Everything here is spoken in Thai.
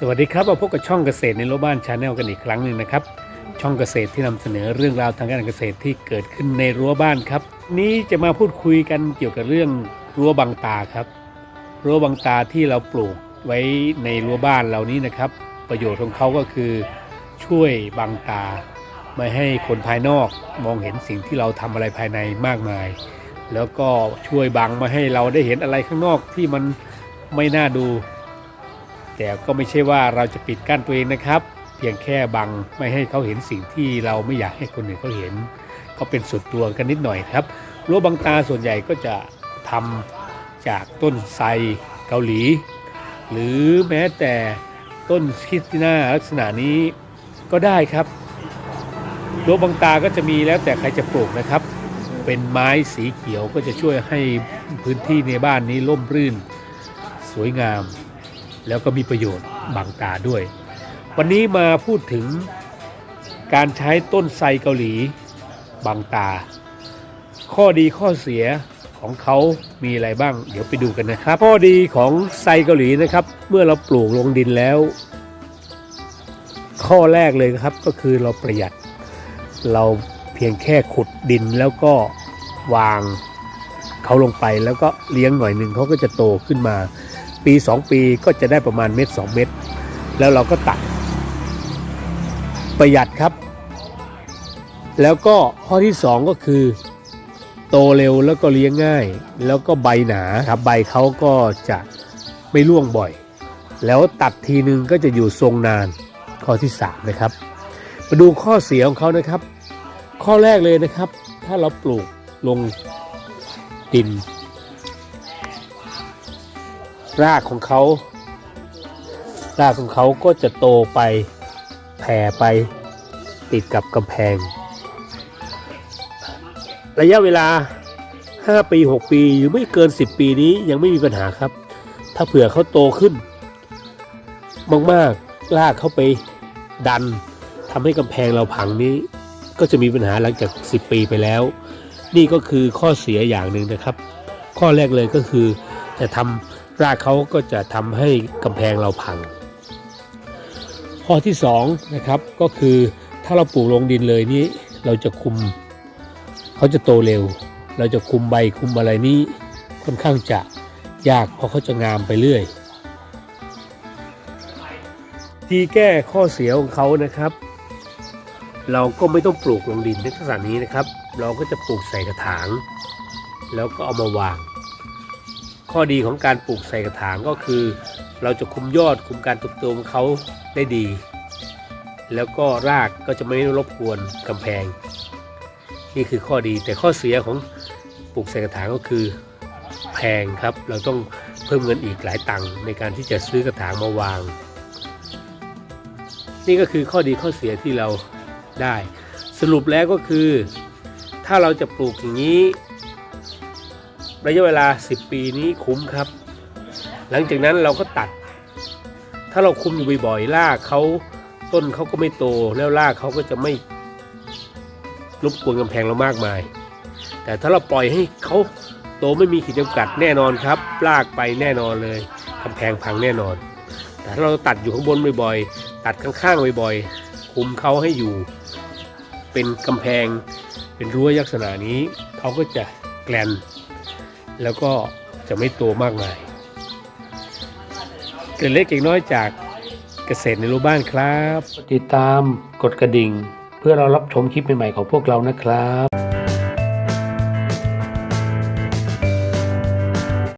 สวัสดีครับมาพบกับช่องเกษตรในรั้วบ้านชาแนลกันอีกครั้งหนึ่งนะครับ ช่องเกษตรที่นำเสนอเรื่องราวทางการเกษตรที่เกิดขึ้นในรั้วบ้านครับ นี้จะมาพูดคุยกันเกี่ยวกับเรื่องรั้วบังตาครับ รั้วบังตาที่เราปลูกไว้ในรั้วบ้านเรานี้นะครับ ประโยชน์ของเขาก็คือช่วยบังตา ไม่ให้คนภายนอกมองเห็นสิ่งที่เราทำอะไรภายในมากมาย แล้วก็ช่วยบังไม่ให้เราได้เห็นอะไรข้างนอกที่มันไม่น่าดู แต่ก็ไม่ใช่ว่าเราจะปิดกั้นตัวเองนะครับ เพียงแค่บังไม่ให้เขาเห็นสิ่งที่เราไม่อยากให้คนอื่นเขาเห็น ก็เป็นส่วนตัวกันนิดหน่อยครับรั้วบังตาส่วนใหญ่ก็จะทำจากต้นไทรเกาหลี หรือแม้แต่ต้นคริสติน่าลักษณะนี้ก็ได้ครับรั้วบังตาก็จะมีแล้วแต่ใครจะปลูกนะครับ เป็นไม้สีเขียวก็จะช่วยให้พื้นที่ในบ้านนี้ร่มรื่น สวยงาม แล้วก็มีประโยชน์บางตาด้วย วันนี้มาพูดถึงการใช้ต้นไทรเกาหลีบางตา ข้อดีข้อเสียของเขามีอะไรบ้าง เดี๋ยวไปดูกันนะครับ ข้อดีของไทรเกาหลีนะครับ เมื่อเราปลูกลงดินแล้ว ข้อแรกเลยครับก็คือเราประหยัด เราเพียงแค่ขุดดินแล้วก็วางเขาลงไปแล้วก็เลี้ยงหน่อยหนึ่งเขาก็จะโตขึ้นมา ปี 2 ปีก็จะได้ประมาณเม็ด2เม็ดแล้วเราก็ตัด ประหยัดครับ แล้วก็ข้อที่ 2 ก็คือ โตเร็วแล้วก็เลี้ยงง่าย แล้วก็ใบหนาครับใบเขาก็จะไม่ร่วงบ่อย แล้วตัดทีนึงก็จะอยู่ทรงนาน ข้อที่ 3 นะครับ มาดูข้อเสียของเขานะครับ ข้อแรกเลยนะครับ ถ้าเราปลูกลงดิน รากของเขา รากของเขาก็จะโตไปแผ่ไปติดกับกำแพง ระยะเวลา 5 ปี 6 ปีหรือไม่เกิน 10 ปีนี้ยังไม่มีปัญหาครับ ถ้าเผื่อเขาโตขึ้น มากๆรากเขาไปดันทำให้กำแพงเราพังนี้ ก็จะมีปัญหาหลังจาก 10 ปีไปแล้ว นี่ก็คือข้อเสียอย่างหนึ่งนะครับ ข้อแรกเลยก็คือจะทำ รากเขาก็จะทำให้กำแพงเราพัง ข้อที่2นะครับก็คือถ้าเราปลูกลงดินเลยนี้เราจะคุมเขาจะโตเร็ว เราจะคุมใบคุมอะไรนี้ค่อนข้างจะยากเพราะเขาจะงามไปเรื่อย ที่แก้ข้อเสียของเขานะครับ เราก็ไม่ต้องปลูกลงดินในลักษณะนี้นะครับ เราก็จะปลูกใส่กระถาง แล้วก็เอามาวาง ข้อดีของการปลูกใส่กระถางก็คือ เราจะคุมยอดคุมการติบโตของเขาได้ดี แล้วก็รากก็จะไม่รบกวนกำแพง นี่คือข้อดีแต่ข้อเสียของปลูกใส่กระถางก็คือแพงครับ เราต้องเพิ่มเงินอีกหลายตังค์ในการที่จะซื้อกระถางมาวาง นี่ก็คือข้อดีข้อเสียที่เราได้ สรุปแล้วก็คือ ถ้าเราจะปลูกอย่างนี้ ระยะเวลา 10 ปีนี้คุ้มครับ หลังจากนั้นเราก็ตัด ถ้าเราคุมอยู่บ่อยๆรากเขาต้นเขาก็ไม่โตแล้วรากเขาก็จะไม่รบกวนกำแพงเรามากมาย แต่ถ้าเราปล่อยให้เขาโตไม่มีขีดจำกัดแน่นอนครับรากไปแน่นอนเลยกำแพงพังแน่นอน แต่ถ้าเราตัดอยู่ข้างบนบ่อยๆ ตัดข้างๆบ่อยๆ คุมเขาให้อยู่ เป็นกำแพง เป็นรั้วลักษณะนี้เขาก็จะแกลน แล้วก็จะไม่โตมากมาย เกิดเล็กเก่งน้อยจากเกษตรในรูบ้านครับ ติดตามกดกระดิ่ง เพื่อเรารับชมคลิปใหม่ๆของพวกเรานะครับ